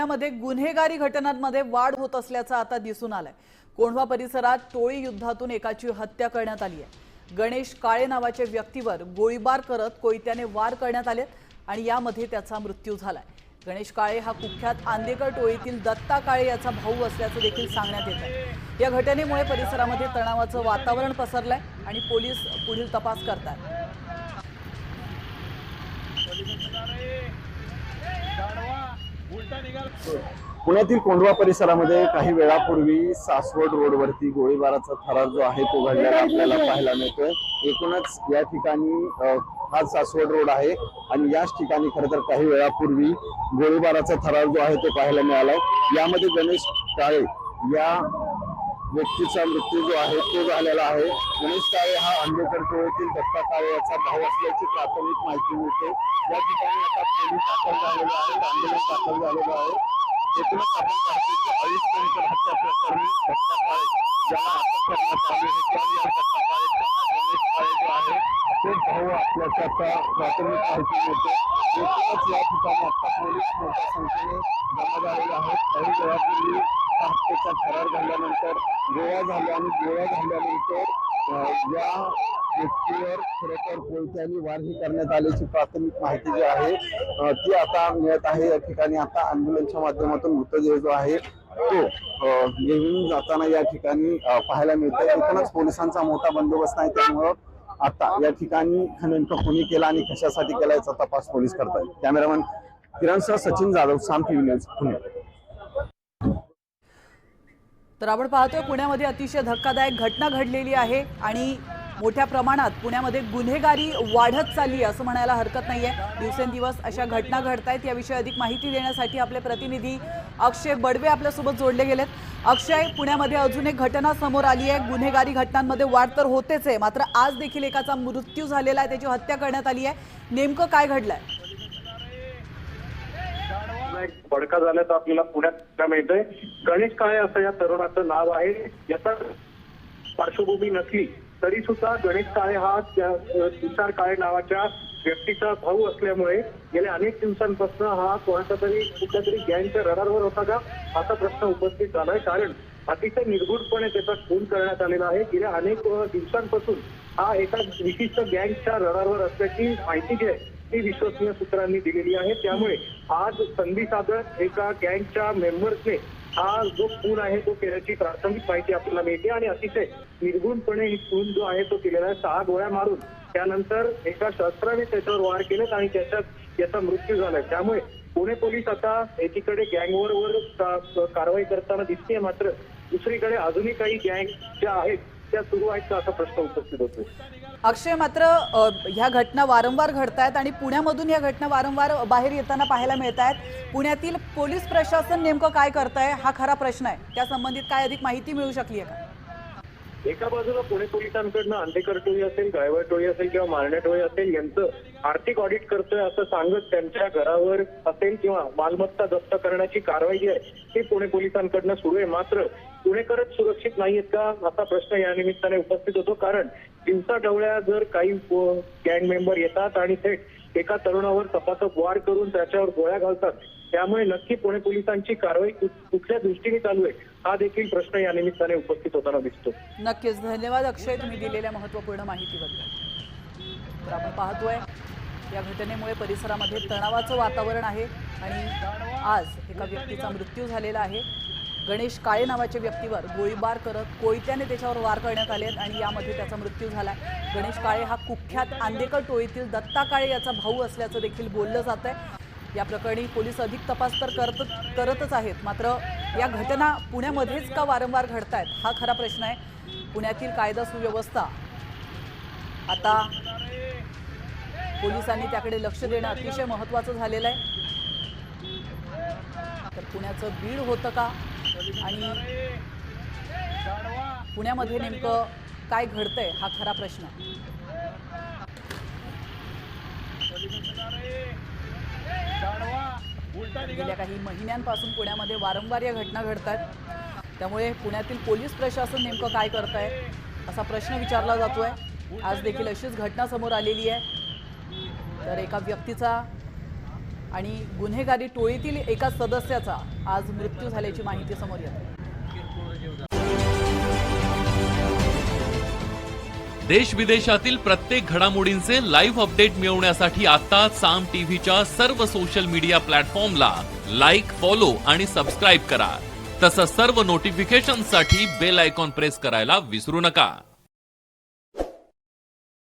पुण्यामध्ये गुन्हेगारी घटनांमध्ये वाढ होत असल्याचं आता दिसून आलंय. कोंढवा परिसरात टोळी युद्धातून एकाची हत्या करण्यात आली आहे. गणेश काळे नावाच्या व्यक्तीवर गोळीबार करत कोयत्याने वार करण्यात आले आणि यामध्ये त्याचा मृत्यू झालाय. गणेश काळे हा कुख्यात आंदेकर टोळीतील दत्ता काळे याचा भाऊ असल्याचं देखील सांगण्यात येत आहे. या घटनेमुळे परिसरामध्ये तणावाचं वातावरण पसरलंय आणि पोलीस पुढील तपास करतात पुण्यातील कोंढवा परिसरामध्ये काही वेळापूर्वी सासवड रोडवरती गोळीबाराचा थरार जो आहे तो घडलेला आपल्याला पाहायला मिळतोय. एकूणच या ठिकाणी हा सासवड रोड आहे आणि याच ठिकाणी खरं तर काही वेळापूर्वी गोळीबाराचा थरार जो आहे तो पाहायला मिळाला यामध्ये गणेश काळे या व्यक्तीचा मृत्यू जो आहे तो झालेला आहे. गणेश काळे हा आंबेडकर टोळीतील दत्ता काळे याचा भाऊ असल्याची प्राथमिक माहिती मिळते. या ठिकाणी आता पोलीस दाखल झालेले आहेत आंदोलन दाखल झालेलं आहे एकूणच आपण पाहतो की अडीच हत्या प्रकरणी दत्ता काळे ज्याला अटक करण्यात आली होती आणि या दत्ता काळेचा हा गणेश काळे जो आहे ते भाऊ असल्याची आता प्राथमिक माहिती मिळते एकूणच या ठिकाणी आता पोलीस मोठ्या संख्येने जमा झालेले आहेत. काही वेळापूर्वी हत्येचा करार झाल्यानंतर गोळ्या झाल्या आणि गोळ्या झाल्यानंतर या व्यक्तीवर खरोखर पोलिसांनी वारही करण्यात आल्याची प्राथमिक माहिती जी आहे ती आता मिळत आहे. या ठिकाणी आता अँब्युलन्सच्या माध्यमातून मृतदेह जो आहे तो अं, घेऊन जाताना या ठिकाणी पाहायला मिळतोय. एकूणच पोलिसांचा मोठा बंदोबस्त आहे त्यामुळं आता या ठिकाणी नेमकं कोणी केला आणि कशासाठी केला याचा तपास पोलीस करतात कॅमेरामॅन किरणसह सचिन जाधव साम टीव्ही न्यूज पुणे. तर आपण पाहतोय पुण्यामध्ये अतिशय धक्कादायक घटना घडलेली आहे आणि मोठ्या प्रमाणात पुण्यामध्ये गुन्हेगारी वाढत चालली आहे असं म्हणायला हरकत नाहीये. दिवसेंदिवस अशा घटना घडतायत. याविषयी अधिक माहिती देण्यासाठी आपले प्रतिनिधी अक्षय बडवे आपल्यासोबत जोडले गेलेत. अक्षय पुण्यामध्ये अजून एक घटना समोर आली आहे. गुन्हेगारी घटनांमध्ये वाढ तर होतेच आहे. मात्र आज देखील एकाचा मृत्यू झालेला आहे. त्याची हत्या करण्यात आली आहे. नेमकं काय घडलंय? एक बडका झाल्याचं आपल्याला पुण्यात मिळतंय. गणेश काळे असं या तरुणाचं नाव आहे. याचा पार्श्वभूमी नसली तरी सुद्धा गणेश काळे हा त्या तुषार काळे नावाच्या व्यक्तीचा भाऊ असल्यामुळे गेल्या अनेक दिवसांपासून हा कोणाचा तरी कुठल्या तरी गँगच्या रडारवर होता का? असा प्रश्न उपस्थित झालाय. कारण अतिशय निर्गुणपणे त्याचा खून करण्यात आलेला आहे. गेल्या अनेक दिवसांपासून हा एका विशिष्ट गँगच्या रडारवर असल्याची माहिती जी आहे ती विश्वसनीय सूत्रांनी दिलेली आहे. त्यामुळे आज संधी साधत एका गँगच्या मेंबर्सने हा जो खून आहे तो केल्याची प्राथमिक माहिती आपल्याला मिळते आणि अतिशय निर्गुणपणे ही खून जो आहे तो केलेला आहे. सहा गोळ्या मारून त्यानंतर एका शस्त्राने त्याच्यावर वार केलेत आणि त्याच्यात याचा मृत्यू झालाय. त्यामुळे पुणे पोलीस आता एकीकडे गँगवर वर कारवाई करताना दिसते मात्र दुसरीकडे अजूनही काही गँग ज्या आहेत त्या सुरू आहेत का असा प्रश्न उपस्थित होतो अक्षय मात्र ह्या घटना वारंवार घडतायत आणि पुण्यामधून या घटना वारंवार बाहेर येताना पाहायला मिळत आहेत पुण्यातील पोलीस प्रशासन नेमकं काय करतंय हा खरा प्रश्न आहे. त्या संबंधित काय अधिक माहिती मिळू शकली आहे का? एका बाजूला पुणे पोलिसांकडनं अंधेकर टोळी असेल गायवळ टोळी असेल किंवा मारण्या टोळी असेल यांचं आर्थिक ऑडिट करतोय असं सांगत त्यांच्या घरावर असेल किंवा मालमत्ता जप्त करण्याची कारवाई जी आहे ती पुणे पोलिसांकडनं सुरू आहे. मात्र पुणेकरच सुरक्षित नाहीयेत का? असा प्रश्न या निमित्ताने उपस्थित होतो. कारण दिवसा डवळ्या जर काही गँग मेंबर येतात आणि थेट एका तरुणावर तपासक वार करून त्याच्यावर गोळ्या घालतात त्यामुळे नक्की पुणे पोलिसांची कारवाई कुठल्या दृष्टीने चालू आहे हा देखील प्रश्न या निमित्ताने उपस्थित होताना दिसतो. नक्कीच. धन्यवाद अक्षय तुम्ही दिलेल्या महत्त्वपूर्ण माहितीबद्दल. तर आपण पाहतोय या घटनेमुळे परिसरामध्ये तणावाचं वातावरण आहे आणि आज एका व्यक्तीचा मृत्यू झालेला आहे. गणेश काळे नावाच्या व्यक्तीवर गोळीबार करत कोयत्याने त्याच्यावर वार करण्यात आले आणि यामध्ये त्याचा मृत्यू झाला गणेश काळे हा कुख्यात आंदेकर टोळीतील दत्ता काळे याचा भाऊ असल्याचं देखील बोललं जात आहे. या प्रकरणी पोलीस अधिक तपास तर करत करतच आहेत. मात्र या घटना पुण्यामध्येच का वारंवार घडत आहेत हा खरा प्रश्न आहे. पुण्यातील कायदा सुव्यवस्था. आता पोलिसांनी त्याकडे लक्ष देणं अतिशय महत्त्वाचं झालेलं आहे. तर पुण्याचं बीड होतं का? आणि पुण्यामध्ये नेमकं काय घडतंय हा खरा प्रश्न. गेल्या काही महिन्यांपासून पुण्यामध्ये वारंवार या घटना घडतात त्यामुळे पुण्यातील पोलीस प्रशासन नेमकं काय करत आहे असा प्रश्न विचारला जातोय. आज देखील अशीच घटना समोर आलेली आहे. तर एका व्यक्तीचा आणि गुन्हेगारी टोळीतील एका सदस्याचा आज मृत्यू झाल्याची माहिती समोर येते देश विदेशातील प्रत्येक घडामोडींचे लाईव्ह अपडेट मिळवण्यासाठी आता साम टीव्हीच्या सर्व सोशल मीडिया प्लॅटफॉर्मला लाईक फॉलो आणि सबस्क्राईब करा. तसंच सर्व नोटिफिकेशनसाठी बेल आयकॉन प्रेस करायला विसरू नका.